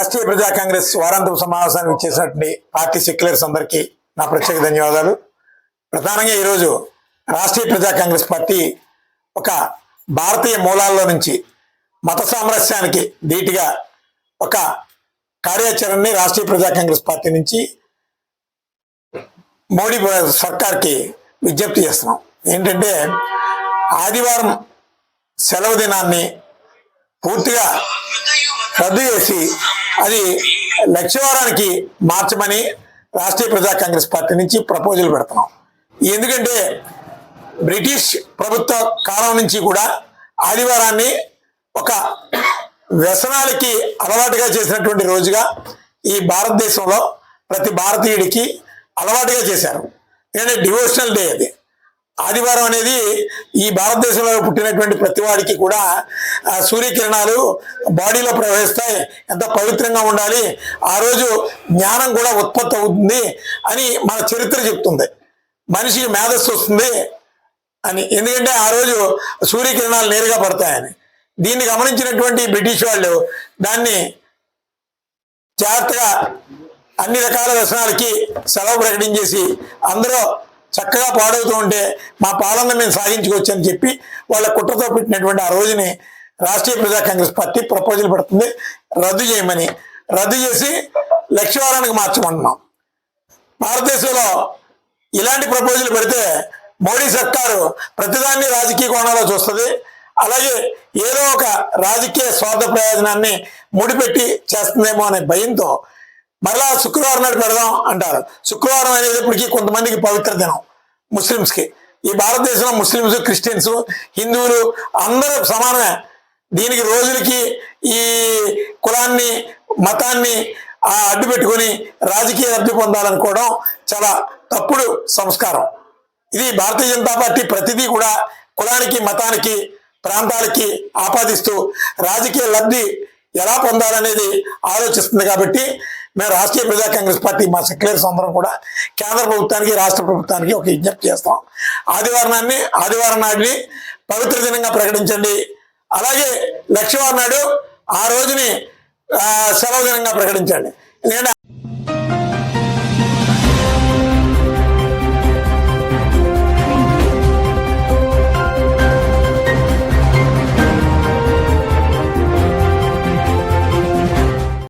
రాష్ట్రీయ ప్రజా కాంగ్రెస్ వారాంతపు సమావేశానికి ఇచ్చేసినటువంటి పార్టీ సెక్యులర్స్ అందరికీ నా ప్రత్యేక ధన్యవాదాలు. ప్రధానంగా ఈరోజు రాష్ట్రీయ ప్రజా కాంగ్రెస్ పార్టీ ఒక భారతీయ మూలాల్లో నుంచి మత సామరస్యానికి ధీటుగా ఒక కార్యాచరణని రాష్ట్రీయ ప్రజా కాంగ్రెస్ పార్టీ నుంచి మోడీ సర్కార్కి విజ్ఞప్తి చేస్తున్నాం. ఏంటంటే ఆదివారం సెలవు దినాన్ని పూర్తిగా రద్దు చేసి అది లక్షవారానికి మార్చమని రాష్ట్రీయ ప్రజా కాంగ్రెస్ పార్టీ నుంచి ప్రపోజల్ పెడుతున్నాం. ఎందుకంటే బ్రిటిష్ ప్రభుత్వ కాలం నుంచి కూడా ఆదివారాన్ని ఒక వ్యసనాలకి అలవాటుగా చేసినటువంటి రోజుగా ఈ భారతదేశంలో ప్రతి భారతీయుడికి అలవాటుగా చేశారు. ఎందుకంటే డివోషనల్ డే అది. ఆదివారం అనేది ఈ భారతదేశంలో పుట్టినటువంటి ప్రతి వాడికి కూడా ఆ, సూర్యకిరణాలు బాడీలో ప్రవహిస్తాయి. ఎంత పవిత్రంగా ఉండాలి ఆ రోజు జ్ఞానం కూడా ఉత్పత్తి అవుతుంది అని మన చరిత్ర చెప్తుంది. మనిషికి మేధస్సు వస్తుంది అని. ఎందుకంటే ఆ రోజు సూర్యకిరణాలు నేరుగా పడతాయని. దీన్ని గమనించినటువంటి బ్రిటిష్ వాళ్ళు దాన్ని జాగ్రత్తగా అన్ని రకాల వ్యసనాలకి సెలవు ప్రకటించేసి అందరూ చక్కగా పాడవుతూ ఉంటే మా పాలన మేము సాగించుకోవచ్చు అని చెప్పి వాళ్ళ కుట్రతో పెట్టినటువంటి ఆ రోజుని రాష్ట్రీయ ప్రజా కాంగ్రెస్ పార్టీ ప్రపోజల్ పెడుతుంది. రద్దు చేయమని. రద్దు చేసి లక్ష్యవారానికి మార్చమంటున్నాం. భారతదేశంలో ఇలాంటి ప్రపోజల్ పెడితే మోడీ సర్కారు ప్రతిదాన్ని రాజకీయ కోణంలో చూస్తుంది. అలాగే ఏదో ఒక రాజకీయ స్వార్థ ప్రయోజనాన్ని ముడిపెట్టి చేస్తుందేమో అనే భయంతో మరలా శుక్రవారం నాడు పెడదాం అంటారు. శుక్రవారం అనేటప్పటికీ ఇప్పటికీ కొంతమందికి పవిత్ర దినం ముస్లిమ్స్కి. ఈ భారతదేశంలో ముస్లిమ్స్ క్రిస్టియన్స్ హిందువులు అందరూ సమానమే. దీనికి రోజులకి ఈ కులాన్ని మతాన్ని అడ్డు పెట్టుకొని రాజకీయ లబ్ధి పొందాలనుకోవడం చాలా తప్పుడు సంస్కారం. ఇది భారతీయ జనతా పార్టీ ప్రతిదీ కూడా కులానికి మతానికి ప్రాంతాలకి ఆపాదిస్తూ రాజకీయ లబ్ధి ఎలా పొందాలనేది ఆలోచిస్తుంది కాబట్టి మేము రాష్ట్రీయ ప్రజా కాంగ్రెస్ పార్టీ మా సెక్యులర్స్ అందరం కూడా కేంద్ర ప్రభుత్వానికి రాష్ట్ర ప్రభుత్వానికి ఒక విజ్ఞప్తి చేస్తాం. ఆదివారాన్ని ఆదివారం నాటిని పవిత్ర దినంగా ప్రకటించండి. అలాగే లక్ష్యవారం నాడు ఆ రోజుని సెలవు దినంగా ప్రకటించండి. ఎందుకంటే